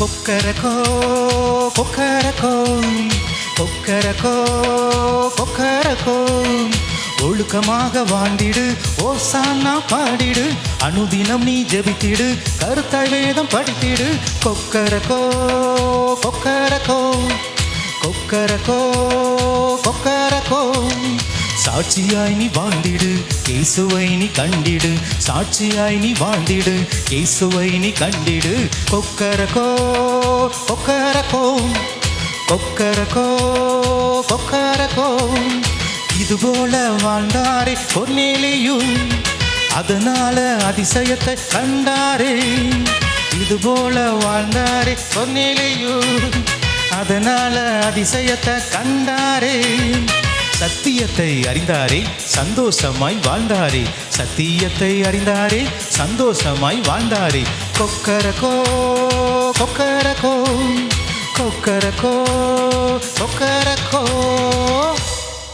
கொக்கரக்கோ கொக்கரக்கோ கொக்கரக்கோ கொக்கரக்கோ ஒழுக்கமாக வாழ்ந்திடு ஓசானா பாடிடு அனுதினம் நீ ஜெபித்திடு கருத்தாய் வேதம் படித்திடு. கொக்கரக்கோ கொக்கரக்கோ கொக்கரக்கோ கொக்கரக்கோ சாட்சியாய் நீ வாழ்ந்திடு இயேசுவை நீ கண்டிடு சாட்சியாய் நீ வாழ்ந்திடு. இயேசுவை நீ கண்டிடு கொக்கரகோ கொக்கரகோ கொக்கரகோ கொக்கரகோ இது போல வாழ்ந்தாரே பொன்னேலியும் அதனால அதிசயத்தை கண்டாரே. இது போல வாழ்ந்தாரே பொன்னேலியும் அதனால அதிசயத்தை கண்டாரே. சத்தியத்தை அறிந்தாரே சந்தோஷமாய் வாழ்ந்தாரே. சத்தியத்தை அறிந்தாரே சந்தோஷமாய் வாழ்ந்தாரே. கொக்கரகோ கொக்கரகோ கொக்கரகோ கொக்கர